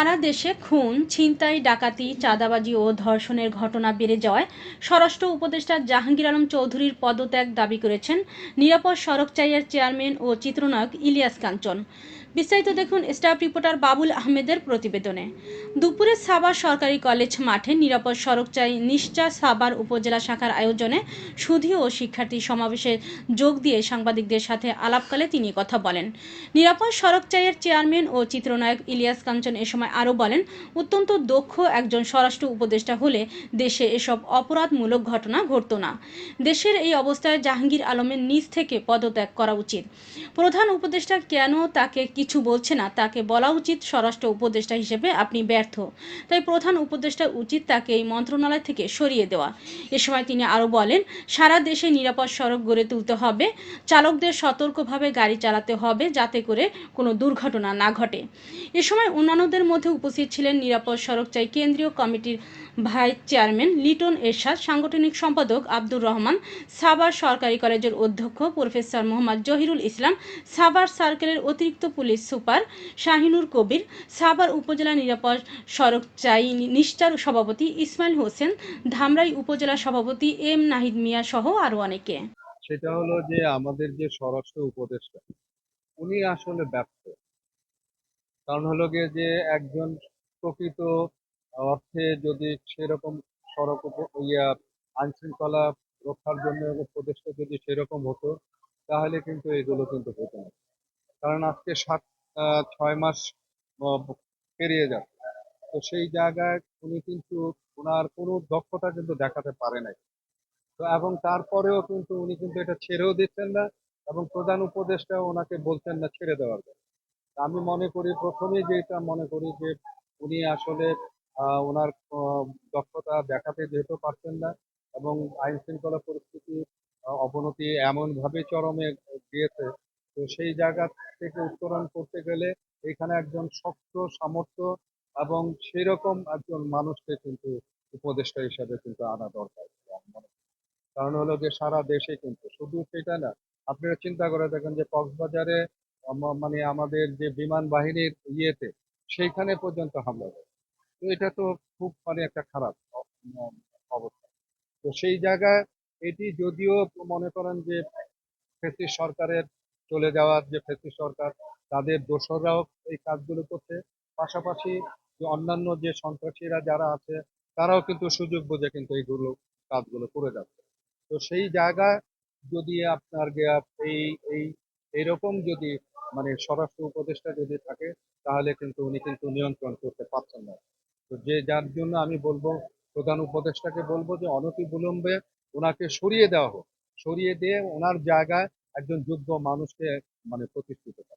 সারা দেশে খুন, ছিনতাই, ডাকাতি, চাঁদাবাজি ও ধর্ষণের ঘটনা বেড়ে যাওয়ায় স্বরাষ্ট্র উপদেষ্টা জাহাঙ্গীর আলম চৌধুরীর পদত্যাগ দাবি করেছেন নিরাপদ সড়কচাইয়ের চেয়ারম্যান ও চিত্রনায়ক ইলিয়াস কাঞ্চন। বিস্তারিত দেখুন স্টাফ রিপোর্টার বাবুল আহমেদের প্রতিবেদনে। দুপুরে সাভার সরকারি কলেজ মাঠে নিরাপদ সড়ক চাই নিশ্চা সাবার উপজেলা শাখার আয়োজনে সুধী ও শিক্ষার্থী সমাবেশে যোগ দিয়ে সাংবাদিকদের সাথে আলাপকালে তিনি কথা বলেন। নিরাপদ সড়কচাইয়ের চেয়ারম্যান ও চিত্রনায়ক ইলিয়াস কাঞ্চন এ সময় আরও বলেন, অত্যন্ত দক্ষ একজন স্বরাষ্ট্র উপদেষ্টা হলে দেশে এসব অপরাধমূলক ঘটনা ঘটতো না। দেশের এই অবস্থায় জাহাঙ্গীর আলমের নিজ থেকে পদত্যাগ করা উচিত। প্রধান উপদেষ্টা কেন তাকে কিছু বলছে না, তাকে বলা উচিত স্বরাষ্ট্র উপদেষ্টা হিসেবে আপনি ব্যর্থ। তাই প্রধান উপদেষ্টা উচিত তাকে এই মন্ত্রণালয় থেকে সরিয়ে দেওয়া। এ সময় তিনি আরও বলেন, সারা দেশে নিরাপদ সড়ক গড়ে তুলতে হবে, চালকদের সতর্কভাবে গাড়ি চালাতে হবে যাতে করে কোনো দুর্ঘটনা না ঘটে। এ সময় অন্যান্যদের মধ্যে উপস্থিত ছিলেন নিরাপদ সড়ক চাই কেন্দ্রীয় কমিটির ভাইস চেয়ারম্যান লিটন এরশাদ, সাংগঠনিক সম্পাদক আব্দুর রহমান সাবার সরকারি কলেজের অধ্যক্ষ প্রফেসর মোহাম্মদ জহিরুল ইসলাম সাবার সার্কেলের অতিরিক্ত পুলিশ সুপার শাহিনুর কবির, সাভার উপজেলা নিরাপদ সড়ক চাই নিষ্ঠার সভাপতি ইসমাইল হোসেন, ধামরাই উপজেলা সভাপতি এম নাহিদ মিয়া সহ আরও অনেকে। সেটা হলো যে আমাদের যে স্বরাষ্ট্র উপদেষ্টা, উনি আসলে ব্যর্থ। কারণ হলো গিয়ে যে একজন প্রকৃত অর্থে যদি সেরকম সড়ক ইয়া আইন শৃঙ্খলা রক্ষার জন্য উপদেষ্টা যদি সেরকম হতো, তাহলে কিন্তু এগুলো কিন্তু হতো না। কারণ আজকে সাত ছয় মাস পেরিয়ে যাচ্ছে। তো সেই জায়গায় উনি কিন্তু ওনার কোনো দক্ষতা কিন্তু দেখাতে পারে নাই। তো এবং তারপরেও কিন্তু উনি কিন্তু এটা ছেড়েও দিচ্ছেন না এবং প্রধান উপদেষ্টা ওনাকে বলছেন না, ছেড়ে দেওয়ার জন্য। আমি মনে করি, প্রথমেই যেটা মনে করি যে উনি আসলে ওনার দক্ষতা দেখাতে যেহেতু পারছেন না এবং আইন শৃঙ্খলা পরিস্থিতি, অবনতি এমন ভাবে চরমে গিয়েছে তো সেই জায়গা থেকে উত্তরণ করতে গেলে এখানে একজন শক্ত সামর্থ্য এবং সেই রকম একজন মানুষকে কিন্তু উপদেষ্টা হিসাবে কিন্তু আনা দরকার। কারণ হলো যে সারা দেশে কিন্তু শুধু সেটা না, আপনারা চিন্তা করে দেখেন যে কক্সবাজারে মানে আমাদের যে বিমান বাহিনীর ইয়েতে সেইখানে পর্যন্ত হামলা হয় তো এটা তো খুব মানে একটা খারাপ অবস্থা তো সেই জায়গায় এটি যদিও মনে করেন যে সরকারের চলে যাওয়ার যে ফেসিস সরকার, তাদের দোসররাও এই কাজগুলো করছে। পাশাপাশি যে অন্যান্য যে সন্ত্রাসীরা যারা আছে, তারাও কিন্তু সুযোগ বুঝে কিন্তু এইগুলো কাজগুলো করে যাচ্ছে। তো সেই জায়গায় যদি আপনার এই এই, এইরকম যদি মানে স্বরাষ্ট্র উপদেষ্টা যদি থাকে, তাহলে কিন্তু উনি কিন্তু নিয়ন্ত্রণ করতে পারছেন না। তো যে যার জন্য আমি বলব, প্রধান উপদেষ্টাকে বলব যে অনতি বিলম্বে ওনাকে সরিয়ে দেওয়া হোক। সরিয়ে দিয়ে ওনার জায়গায় একজন যোগ্য মানুষকে মানে প্রতিষ্ঠিত করা।